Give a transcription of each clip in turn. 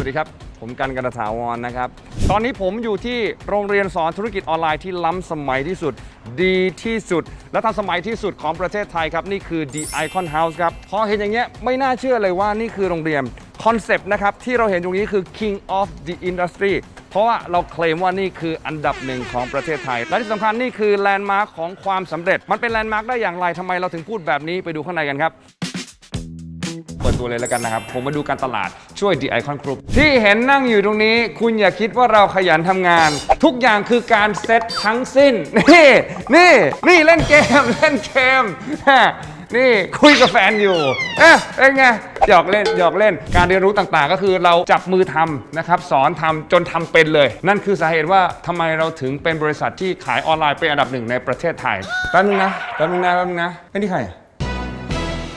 วัสดีครับ ผมกันกันตถาวรนะครับ ตอนนี้ผมอยู่ที่โรงเรียนสอนธุรกิจออนไลน์ที่ล้ำสมัยที่สุด ดีที่สุด และทันสมัยที่สุดของประเทศไทยครับ นี่คือ The Icon House ครับ พอเห็นอย่างเงี้ยไม่น่าเชื่อเลยว่านี่คือโรงเรียนคอนเซปต์นะครับ ที่เราเห็นตรงนี้คือ King of the Industry เพราะว่าเราเคลมว่านี่คืออันดับหนึ่งของประเทศไทย และที่สำคัญนี่คือแลนด์มาร์คของความสำเร็จ มันเป็นแลนด์มาร์คได้อย่างไรทำไมเราถึงพูดแบบนี้ไปดูข้างในกันครับ เปิดตัวเลยแล้วกันนะครับ ผมมาดูการตลาดช่วย The Icon Group ที่เห็นนั่งอยู่ตรงนี้ คุณอย่าคิดว่าเราขยันทำงาน ทุกอย่างคือการเซตทั้งสิ้น นี่ นี่ นี่เล่นเกม เล่นเกมนี่คุยกับแฟนอยู่ เอ๊ะเป็นไง หยอกเล่น หยอกเล่น การเรียนรู้ต่างๆ ก็คือเราจับมือทำนะครับ สอนทำจนทำเป็นเลย นั่นคือสาเหตุว่าทำไมเราถึงเป็นบริษัทที่ขายออนไลน์เป็นอันดับหนึ่งในประเทศไทยแป๊บนึงนะแป๊บนึงนะแป๊บนึงนะไอ้นี่ใคร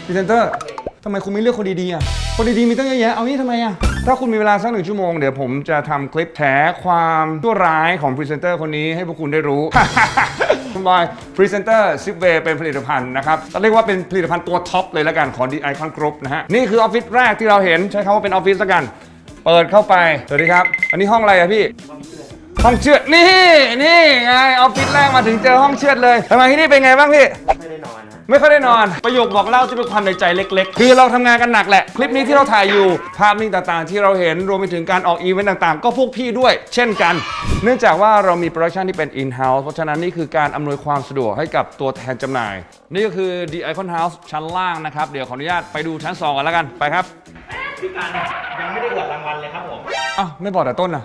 พรีเซนเตอร์ ทำไมคุณไม่เลือกคนดีๆอะคนดีๆมีตั้งเยอะแยะเอานี่ทำไมอะถ้าคุณมีเวลาสักหนึ่งชั่วโมงเดี๋ยวผมจะทำคลิปแฉความชั่วร้ายของพรีเซนเตอร์คนนี้ให้พวกคุณได้รู้ คุณบอยพรีเซนเตอร์ซิปเวย์เป็นผลิตภัณฑ์นะครับต้องเรียกว่าเป็นผลิตภัณฑ์ตัวท็อปเลยล้วกันของ The Icon Group นะฮะนี่คือออฟฟิศแรกที่เราเห็นใช้คำว่าเป็นออฟฟิศล้วกัน เปิดเข้าไปสวัสดีครับ อันนี้ห้องอะไรอะพี่ห้องเชือดนี่นี่ไงออฟฟิศแรกมาถึงเจอห้องเชือดเลยทำไมที่นี่เป็นไงบ้างพี่ไม่ได้นอนนะ ไม่ค่อยได้นอน ประโยคบอกเล่าจะเป็นความในใจเล็ก ๆ คือเราทำงานกันหนักแหละ คลิปนี้ที่เราถ่ายอยู่ ภาพนิ่งต่างๆ ที่เราเห็นรวมไปถึงการออกอีเวนต์ต่างๆ ก็พวกพี่ด้วย เช่นกัน เนื่องจากว่าเรามีโปรดักชันที่เป็น in-house เพราะฉะนั้นนี่คือการอำนวยความสะดวกให้กับตัวแทนจำหน่าย นี่ก็คือ The Icon House ชั้นล่างนะครับ เดี๋ยวขออนุญาตไปดูชั้น2กันแล้วกัน ไปครับพี่การยังไม่ได้อวดรางวัลเลยครับผมอ้าวไม่บอกแต่ต้นนะ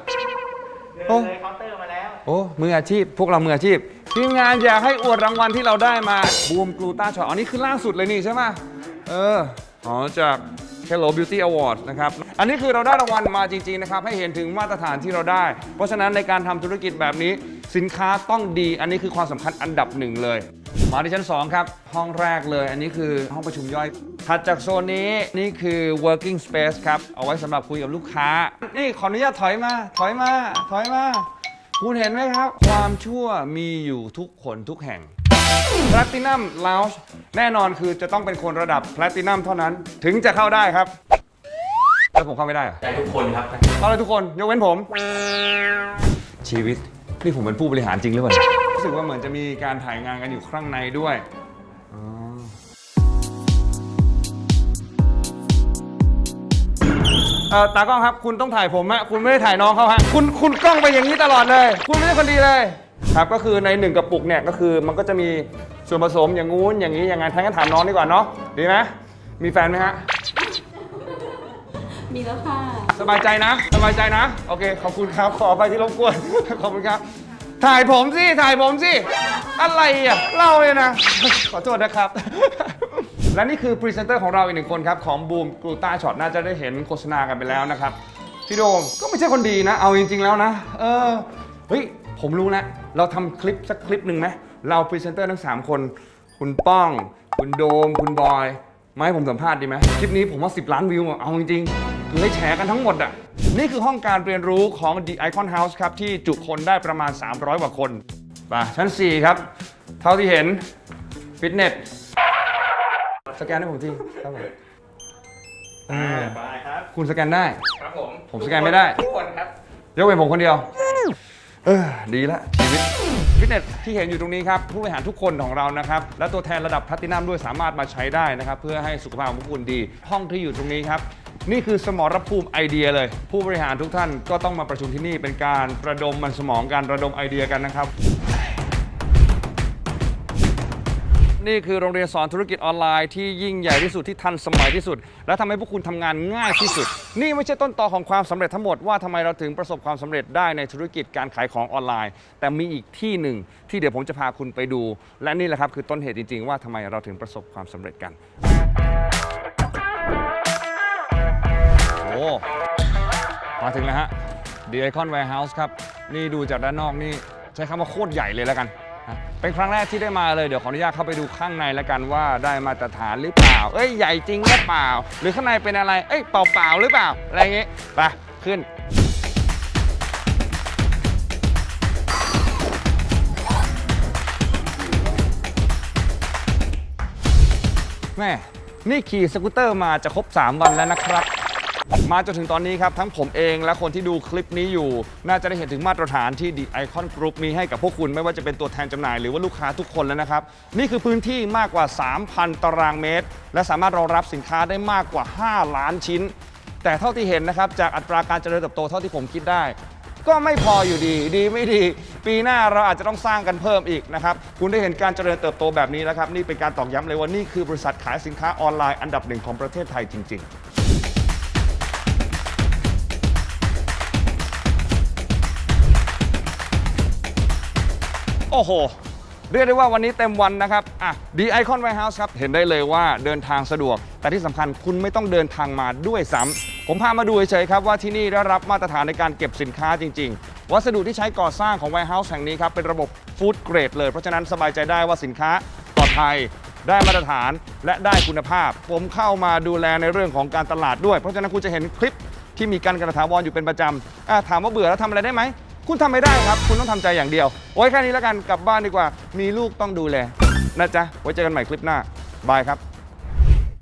เดินโอ้เลยเคาน์เตอร์มาแล้ว โอ้มืออาชีพ พวกเรามืออาชีพ ทีมงานอยากให้อวดรางวัลที่เราได้มาบูมกลูต้าช็อตอ๋อนี่คือล่าสุดเลยนี่ใช่ไหมเอออ๋อจาก Hello Beauty Award นะครับ อันนี้คือเราได้รางวัลมาจริง ๆ นะครับ ให้เห็นถึงมาตรฐานที่เราได้ เพราะฉะนั้นในการทำธุรกิจแบบนี้ สินค้าต้องดี อันนี้คือความสำคัญอันดับหนึ่งเลย มาที่ชั้น 2 ครับ ห้องแรกเลย อันนี้คือห้องประชุมย่อย ถัดจากโซนนี้นี่คือ working space ครับ เอาไว้สำหรับคุยกับลูกค้า นี่ขออนุญาตถอยมา ถอยมา ถอยมา คุณเห็นไหมครับ ความชั่วมีอยู่ทุกคนทุกแห่ง Platinum Lounge แน่นอนคือจะต้องเป็นคนระดับ Platinum เท่านั้นถึงจะเข้าได้ครับแล้วผมเข้าไม่ได้เหรอได้ทุกคนครับเข้าเลยทุกคนยกเว้นผม ชีวิตนี่ผมเป็นผู้บริหารจริงหรือเปล่าเนี่ยรู้สึกว่าเหมือนจะมีการถ่ายงานกันอยู่ข้างในด้วยอ๋อ เออตากล้องครับคุณต้องถ่ายผมฮะคุณไม่ได้ถ่ายน้องเขาฮะคุณคุณกล้องไปอย่างนี้ตลอดเลย คุณไม่ใช่คนดีเลยครับก็คือในหนึ่งกระปุกเนี่ยก็คือมันก็จะมีส่วนผสมอย่างงู้นอย่างนี้อย่างงั้นทั้งนั้นถามน้องดีกว่าเนาะดีไหมมีแฟนไหมฮะมีแล้วค่ะ สบายใจนะสบายใจนะโอเคขอบคุณครับขอไปที่รบกวน ขอบคุณครับ ถ่ายผมสิถ่ายผมสิอะไรอะเล่าเลยนะ ขอโทษนะครับ และนี่คือพรีเซนเตอร์ของเราอีกหนึ่งคนครับ ของบูมกลูต้าช็อตน่าจะได้เห็นโฆษณากันไปแล้วนะครับ พี่โดมก็ไม่ใช่คนดีนะ เอาจริง ๆ แล้วนะ เออ เฮ้ย ผมรู้แล้ว เราทำคลิปสักคลิปหนึ่งไหมเราพรีเซนเตอร์ทั้ง 3 คน คุณป้อง คุณโดม คุณบอยมาให้ผมสัมภาษณ์ดีไหมคลิปนี้ผมว่า 10 ล้านวิวอะเอาจริงๆคือให้แชร์กันทั้งหมดอะนี่คือห้องการเรียนรู้ของ The Icon House ครับ ที่จุคนได้ประมาณ 300 กว่าคนไปชั้น 4 ครับ เท่าที่เห็นฟิตเนส สแกนให้ผมทีครับผมเออไปครับ คุณสแกนได้ ครับผมผมสแกนไม่ได้ ทุกคนครับ ยกเว้นผมคนเดียว เออ ดีละชีวิต ฟิตเนสที่เห็นอยู่ตรงนี้ครับผู้บริหารทุกคนของเรานะครับ และตัวแทนระดับแพลตินัมด้วยสามารถมาใช้ได้นะครับ เพื่อให้สุขภาพของพวกคุณดี ห้องที่อยู่ตรงนี้ครับ นี่คือสมรภูมิไอเดียเลย ผู้บริหารทุกท่านก็ต้องมาประชุมที่นี่เป็นการระดมมันสมองการระดมไอเดียกันนะครับ นี่คือโรงเรียนสอนธุรกิจออนไลน์ที่ยิ่งใหญ่ที่สุดที่ทันสมัยที่สุด และทำให้พวกคุณทำงานง่ายที่สุด นี่ไม่ใช่ต้นตอของความสำเร็จทั้งหมดว่าทำไมเราถึงประสบความสำเร็จได้ในธุรกิจการขายของออนไลน์ แต่มีอีกที่หนึ่งที่เดี๋ยวผมจะพาคุณไปดู และนี่แหละครับคือต้นเหตุจริง ๆ ว่าทำไมเราถึงประสบความสำเร็จกันโอ้มาถึงแล้วฮะ The Icon Warehouse ครับ นี่ดูจากด้านนอกนี่ใช้คำว่าโคตรใหญ่เลยแล้วกัน เป็นครั้งแรกที่ได้มาเลยเดี๋ยวขออนุญาตเข้าไปดูข้างในแล้วกันว่าได้มาตรฐานหรือเปล่า เอ้ยใหญ่จริงหรือเปล่า หรือข้างในเป็นอะไร เอ้ยเปล่าๆหรือเปล่าอะไรอย่างงี้ไปขึ้นแม่นี่ขี่สกูตเตอร์มาจะครบ 3 วันแล้วนะครับ มาจนถึงตอนนี้ครับทั้งผมเองและคนที่ดูคลิปนี้อยู่ น่าจะได้เห็นถึงมาตรฐานที่ The Icon Group มีให้กับพวกคุณไม่ว่าจะเป็นตัวแทนจำหน่ายหรือว่าลูกค้าทุกคนแล้วนะครับ นี่คือพื้นที่มากกว่า 3,000 ตารางเมตร และสามารถรองรับสินค้าได้มากกว่า 5 ล้านชิ้น แต่เท่าที่เห็นนะครับจากอัตราการเจริญเติบโตเท่าที่ผมคิดได้ก็ไม่พออยู่ดี ดีไม่ดี ปีหน้าเราอาจจะต้องสร้างกันเพิ่มอีกนะครับ คุณได้เห็นการเจริญเติบโตแบบนี้แล้วครับ นี่เป็นการตอกย้ำเลยว่านี่คือบริษัทขายสินค้าออนไลน์อันดับหนึ่งของประเทศไทยจริง ๆ โอ้โห เรียกได้ว่าวันนี้เต็มวันนะครับ อะ The Icon Warehouse ครับ เห็นได้เลยว่าเดินทางสะดวก แต่ที่สำคัญคุณไม่ต้องเดินทางมาด้วยซ้ำผมพามาดูเฉยๆครับว่าที่นี่ได้รับมาตรฐานในการเก็บสินค้าจริง ๆ วัสดุที่ใช้ก่อสร้างของ Warehouse แห่งนี้ครับ เป็นระบบฟู้ดเกรดเลยเพราะฉะนั้นสบายใจได้ว่าสินค้าปลอดภัย ได้มาตรฐานและได้คุณภาพ ผมเข้ามาดูแลในเรื่องของการตลาดด้วย เพราะฉะนั้นคุณจะเห็นคลิปที่มีการกระถาวรอยู่เป็นประจำอะถามว่าเบื่อแล้วทำอะไรได้ไหม คุณทำไม่ได้ครับ คุณต้องทำใจอย่างเดียว โอ้ยแค่นี้แล้วกันกลับบ้านดีกว่า มีลูกต้องดูแลนะจ๊ะไว้เจอกันใหม่คลิปหน้าบายครับ